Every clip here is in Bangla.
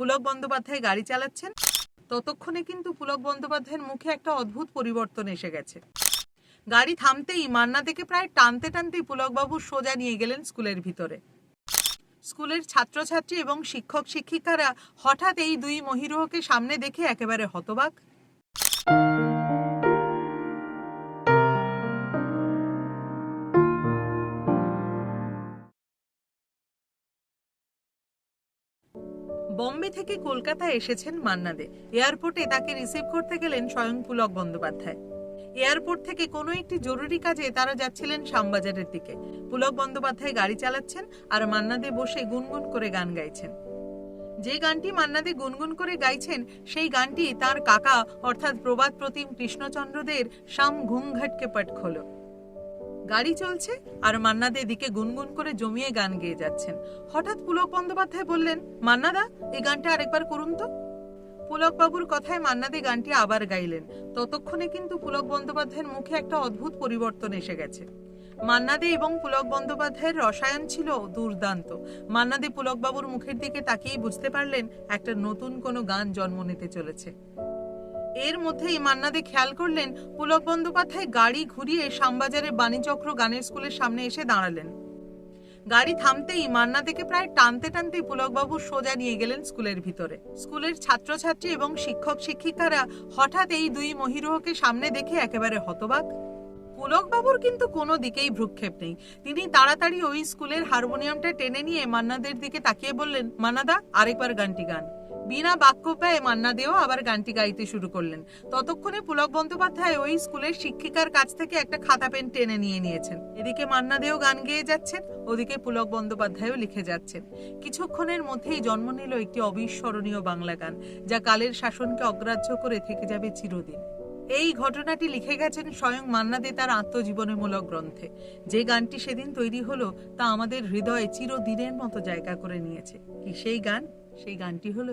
পুলক বন্দ্যোপাধ্যায় গাড়ি চালাচ্ছেন, ততক্ষণে কিন্তু পুলক বন্দ্যোপাধ্যায়ের মুখে একটা অদ্ভুত পরিবর্তন এসে গেছে। গাড়ি থামতেই মান্না থেকে প্রায় টানতে টানতেই পুলকবাবু সোজা নিয়ে গেলেন স্কুলের ভিতরে। স্কুলের ছাত্রছাত্রী এবং শিক্ষক শিক্ষিকারা হঠাৎ এই দুই মহিরুহকে সামনে দেখে একেবারে হতবাক। বম্বে থেকে কলকাতায় এসেছেন মান্না দে এয়ারপোর্টে তাকে রিসিভ করতে গেলেন স্বয়ং পুলক বন্দ্যোপাধ্যায়। এয়ারপোর্ট থেকে কোনো একটি জরুরি কাজে তারা যাচ্ছিলেন শ্যামবাজারের দিকে। পুলক বন্দ্যোপাধ্যায় গাড়ি চালাচ্ছেন আর মান্না দে বসে গুনগুন করে গান গাইছেন। যে গানটি মান্নাদে গুনগুন করে গাইছেন, সেই গানটি তার কাকা, অর্থাৎ প্রবাদ প্রতিম কৃষ্ণচন্দ্রদের শাম ঘুম ঘটকে পট খোলো গাড়ি চলছে আর মান্নাদে দিকে গুনগুন করে জমিয়ে গান গেয়ে যাচ্ছেন। হঠাৎ পুলক বন্দ্যোপাধ্যায় বললেন, মান্নাদা, এই গানটা আরেকবার করুন তো। পুলক বাবুর কথায় মান্নাদে গানটি আবার গাইলেন। ততক্ষণে কিন্তু পুলক বন্দ্যোপাধ্যায়ের মুখে একটা অদ্ভুত পরিবর্তন এসে গেছে। মান্নাদে এবং পুলক বন্দ্যোপাধ্যায়ের রসায়ন ছিল দুর্দান্ত। মান্নাদে পুলকবাবুর মুখের দিকে তাকিয়েই বুঝতে পারলেন, একটা নতুন কোনো গান জন্ম নিতে চলেছে। এর মধ্যেই মান্নাদে খেয়াল করলেন পুলক বন্দ্যোপাধ্যায় গাড়ি ঘুরিয়ে শ্যামবাজারের বাণীচক্র গানের স্কুলের সামনে এসে দাঁড়ালেন। গাড়ি থামতেই মান্না থেকে প্রায় টানতে টানতেই পুলকবাবু সোজা নিয়ে গেলেন স্কুলের ভিতরে। স্কুলের ছাত্রছাত্রী এবং শিক্ষক শিক্ষিকারা হঠাৎ এই দুই মহিরুহকে সামনে দেখে একেবারে হতবাক। পুলকবাবুর কিন্তু কোনো দিকেই ভ্রুক্ষেপ নেই। তিনি তাড়াতাড়ি ওই স্কুলের হারমোনিয়ামটা টেনে নিয়ে মান্নাদের দিকে তাকিয়ে বললেন, মান্নাদা, আরেকবার গানটি গান। বিনা বাক্য ব্যয়ে মান্নাদেও আবার গানটি গাইতে শুরু করলেন। ততক্ষণে পুলক বন্দ্যোপাধ্যায় ওই স্কুলের শিক্ষিকার কাছ থেকে একটা খাতা পেন টেনে নিয়ে নিয়েছেন। এদিকে মান্নাদেও গান গেয়ে যাচ্ছেন, ওদিকে পুলক বন্দ্যোপাধ্যায়ও লিখে যাচ্ছেন। কিছুক্ষণের মধ্যেই জন্ম নিল একটি অবিস্মরণীয় বাংলা গান, যা কালের শাসনকে অগ্রাহ্য করে থেকে যাবে চিরদিন। এই ঘটনাটি লিখে গেছেন স্বয়ং মান্না দে তার আত্মজীবনীমূলক গ্রন্থে। যে গানটি সেদিন তৈরি হলো, তা আমাদের হৃদয়ে চিরদিনের মতো জায়গা করে নিয়েছে। কি সেই গান? সেই গানটি হলো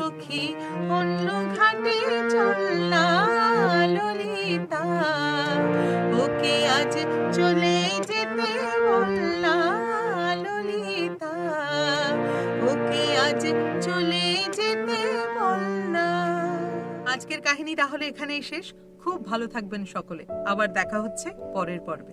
সখী অন্য ঘাটে ললিতা। ওকে আজ চলে যেতে বললা ললিতা। ওকে আজ চলে যেতে আজকের কাহিনী তাহলে এখানেই শেষ। খুব ভালো থাকবেন সকলে। আবার দেখা হচ্ছে পরের পর্বে।